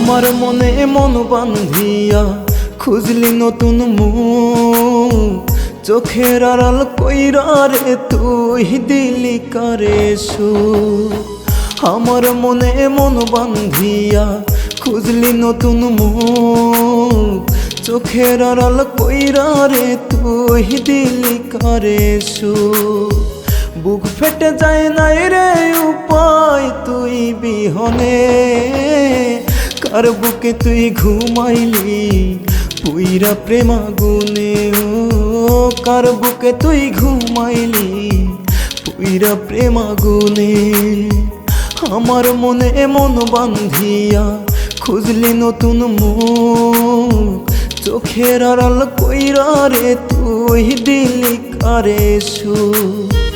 আমার মনে মন বান্ধিয়া খুঁজলি নতুন মুখ। চোখের আড়াল কইরা তুই দিলি কারে সুখ। আমার মনে মন বান্ধিয়া খুঁজলি নতুন মুখ। চোখের আড়াল কইরা তুই দিলি কারে সুখ। বুক ফেটে যায় নাই রে উপায় তুই বিহনে। কার বুকে তুই ঘুমাইলি, পুইরা প্রেমা গুনে ও কার বুকে তুই ঘুমাইলি, পুইরা প্রেমা গুনে আমার মনে মন বান্ধিয়া খুঁজলি নতুন মুখ, চোখের আড়াল কইরা রে তুই দিলি কারে সুখ?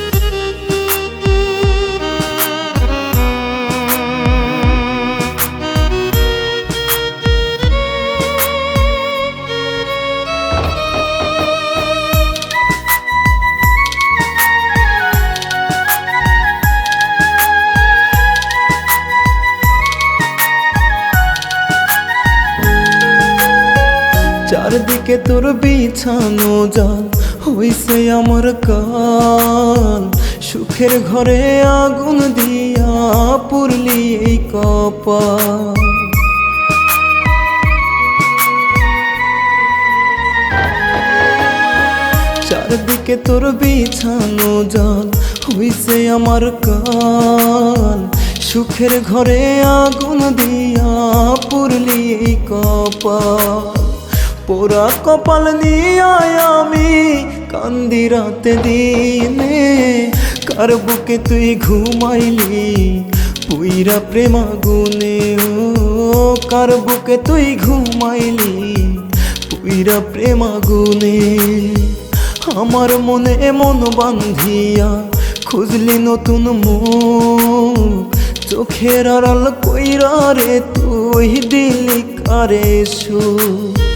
চারদিকে তোর বিছানো জাল, হইছে আমার কাল। সুখের ঘরে আগুন দিয়া পুরলি এই কপাল। চারদিকে তোর বিছানো জাল, হইছে আমার কাল। সুখের ঘরে আগুন দিয়া পুরলি এই কপাল। পোড়া কপাল নিয়ে আমি কান্দি রাতে দিনে। কার বুকে তুই ঘুমাইলি? পুইরা প্রেমা গুনে ও কার বুকে তুই ঘুমাইলি? পুইরা প্রেমা গুনে আমার মনে মন বান্ধিয়া খুঁজলি নতুন মুখ। চোখের আড়াল কইরা রে তুই দিলি কারে সুখ?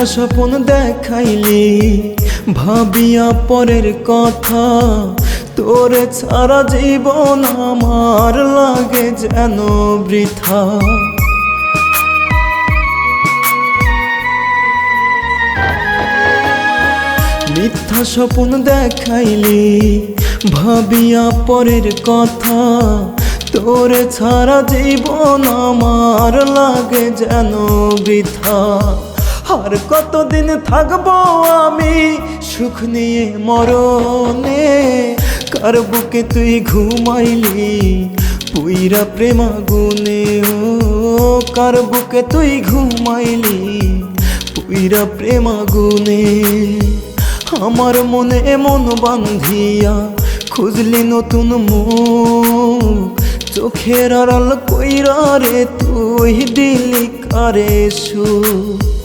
মিথ্যা স্বপন দেখাইলি, ভাবিয়া পরের কথা। তোরে ছাড়া জীবন আমার লাগে যেন বৃথা। মিথ্যা স্বপন দেখাইলি, ভাবিয়া পরের কথা। তোরে ছাড়া জীবন আমার লাগে যেন বৃথা। আর কতদিন থাকব আমি সুখ নিয়ে মরণে? কার বুকে তুই ঘুমাইলি? পুইরা প্রেমা গুনে ও কার বুকে তুই ঘুমাইলি? পুইরা প্রেমা গুনে আমার মনে মন বান্ধিয়া খুঁজলি নতুন মুখ। চোখের আড়াল কইরা রে তুই দিলি কারে সুখ?